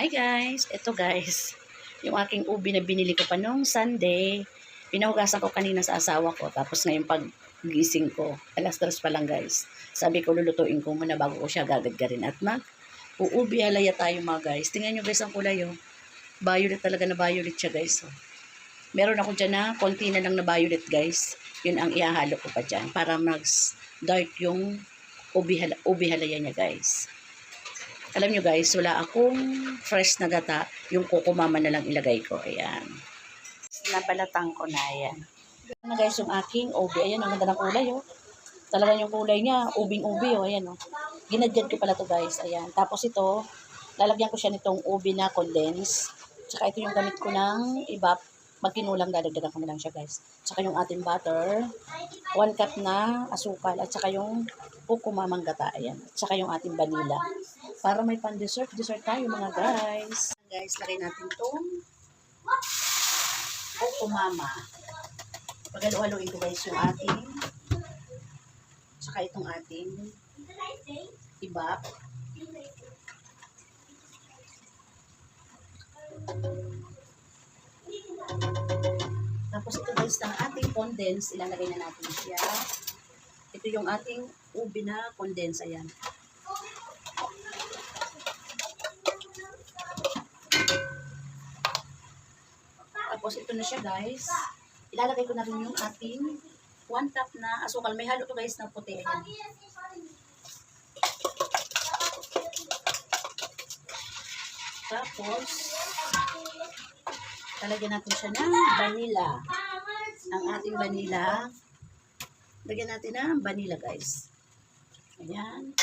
Hi guys, ito guys, yung aking ubi na binili ko pa nung Sunday, pinahugasan ko kanina sa asawa ko, tapos ngayon pag gising ko, alas tres pa lang guys, sabi ko lulutuin ko muna bago ko siya gagadgarin at mag uubi alaya tayo mga guys. Tingnan nyo guys ang kulay oh. Violet talaga na violet siya guys. Oh. Meron ako dyan na konti na lang na violet guys. Yun ang ihahalo ko pa dyan para mag dark yung ubi, ubi halaya niya guys. Alam nyo guys, wala akong fresh na gata. Yung kukumama na lang ilagay ko. Ayan. Nabalatang ko na yan. Ayan na guys, yung aking ubi. Ayan, ang ganda ng kulay oh. Talaga yung kulay niya, ubing-ubi oh. Ayan oh. Ginadyan ko pala to guys. Ayan. Tapos ito, lalagyan ko siya nitong ubi na condense. Tsaka ito yung gamit ko ng ibap. Magkinulang dadagdagan ko na lang siya guys. Tsaka yung ating butter. One cup na asukal. At tsaka yung kukumamang gata. Ayan. At tsaka yung ating vanilla. Para may pan-dessert. Dessert tayo mga guys. Guys, lagay natin itong kukumama. Pagalo-haloin ko guys yung ating tsaka itong ating ibap. Tapos ito guys ng ating condense, ilalagay na natin siya. Ito yung ating ubi na condense, ayan. Tapos ito na siya guys. Ilalagay ko na rin yung ating one cup na asukal. May halo to guys na puti. Ayan. Tapos, talagyan natin siya ng vanilla. Ang ating vanilla. Lagyan natin ng vanilla guys. Ayan.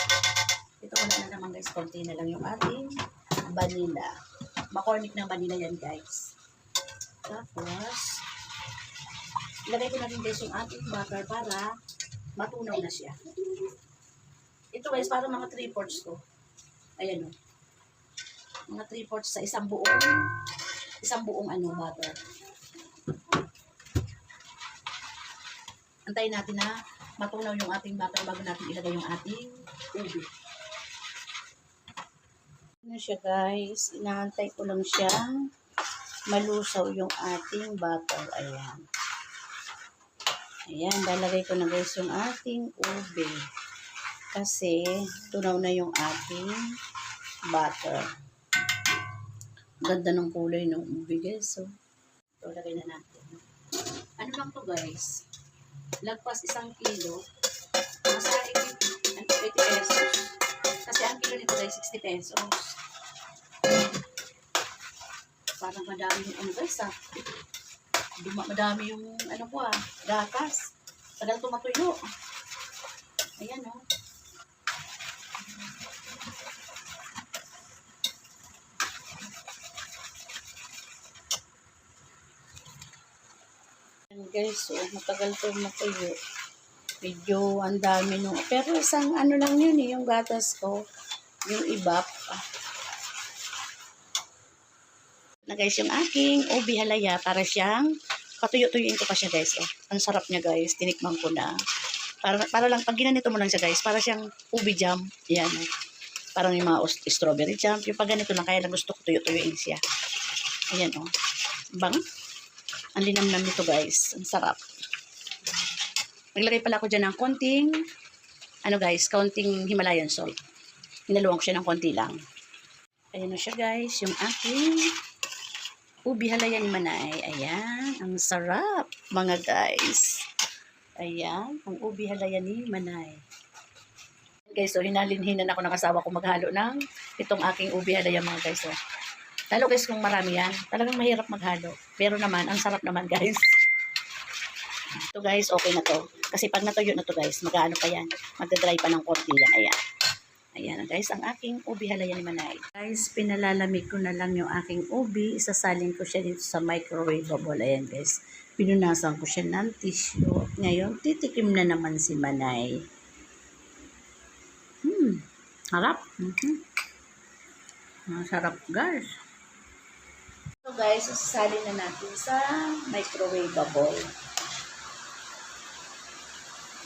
Ito wala na naman guys. Konti na lang yung ating vanilla. Makornik ng vanilla yan guys. Tapos, ilagay ko na rin guys yung ating butter para matunaw na siya. Ito guys, para mga 3 fourths to. Ayan o. Mga 3 fourths sa isang buong, isang buong ano, butter. Antayin natin na matunaw yung ating butter bago natin ilagay yung ating ubi. Ano siya guys, inaantay ko lang siyang malusaw yung ating butter. Ayan. Ayan, lalagay ko na guys yung ating ube. Kasi, tunaw na yung ating butter. Ganda ng kulay ng guys. So, ito, lagay na natin. Ano lang to guys? Lagpas isang kilo. Nasa 80 pesos. Kasi ang kilo nito guys, 60 pesos. Parang madami yung ano guys ah. Duma, madami yung ano ko ah, gatas. Tagal to matuyo. Ayan oh. Ayan guys, so matagal to matuyo. Medyo ang dami nung, pero isang ano lang yun eh, yung gatas ko, yung ibap. Ah. na guys yung aking ubi halaya para siyang patuyo-tuyuin ko pa siya guys. Oh. Ang sarap niya guys. Tinikman ko na. Para, para lang, pag ginanito mo lang siya guys, para siyang ubi jam. Yan. Oh. Parang yung mga strawberry jam. Yung pag ganito lang, kaya lang gusto ko tuyo-tuyuin siya. Ayan oh. Bang. Ang linamnam nito guys. Ang sarap. Naglagay pala ako dyan ng konting, ano guys, konting Himalayan salt. Hinaluan ko siya ng konti lang. Ayan na siya guys, yung aking ubi halaya ni Manay. Ayan, ang sarap mga guys. Ayan, ang ubi halaya ni Manay. Guys, so hinalinhinan ako ng asawa ko maghalo ng itong aking ubi halaya mga guys. So, lalo guys kung marami yan, talagang mahirap maghalo. Pero naman, ang sarap naman guys. Ito guys, okay na to. Kasi pag natuyo na to guys, mag-ano pa yan. Magdadry pa ng konti yan. Ayan. Ayan guys, ang aking ubi halaya ni Manay. Guys, pinalalamig ko na lang yung aking ubi. Isasalin ko siya dito sa microwave bubble. Ayan guys, pinunasan ko siya ng tissue. Ngayon, titikim na naman si Manay. Hmm, harap. Mm-hmm. Masarap guys guys, sasali na natin sa microwaveable.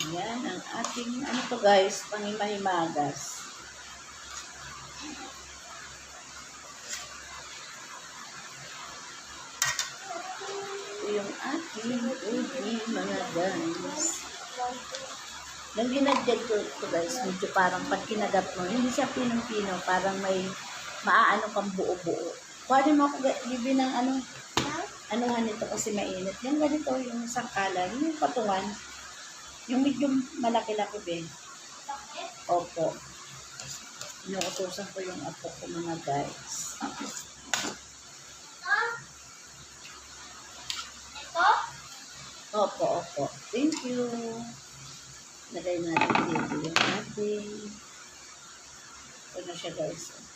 Ayan, ang ating, ano to guys, panghimahimagas. Ito yung ating ubi, mga. Nang ginagdag ko ito guys, medyo parang pag kinagat mo, hindi siya pinong-pino, parang may maaano kang buo-buo. Kuhanin mo ako, bibi ng ano, anuhan nito kasi mainit. Yung ganito, yung sangkalan, yung patungan, yung medyo malaki-laki din. Opo. Inuutosan ko yung apo ko mga guys. Opo, opo. Thank you. Lagay natin dito yung ating. Ano siya guys?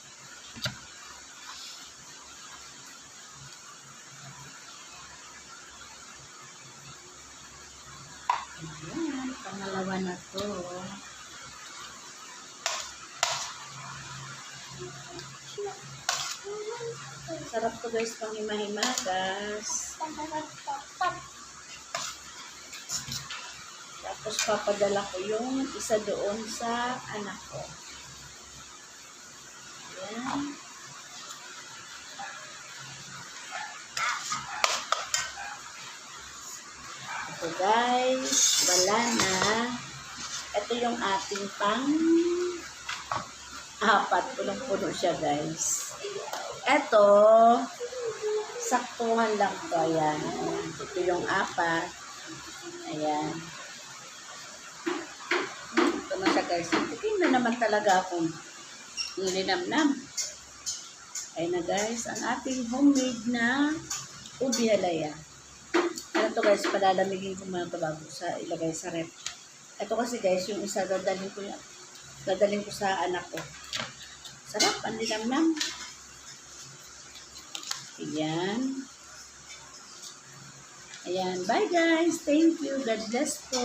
Ayan, pangalawa na to. Sarap to guys, pang himahimagas. Tapos papadala ko yung isa doon sa anak ko. Ayan. Ito guys, wala na. Ito yung ating pang apat. Punong-puno siya guys. Ito, saktuhan lang to. Ayan. Ayan. Ito yung apat. Ayan. Ito na siya guys. Tikin na naman talaga akong nilinamnam. Ayun na guys, ang ating homemade na ubi halaya. Ano to guys, palalamigin ko muna ito bago sa ilagay sa rep. Ito kasi guys, yung isa dadalhin ko yan. Dadalhin ko sa anak ko. Sarap, ang linamnam. Ayan. Ayan. Bye guys. Thank you. God bless po.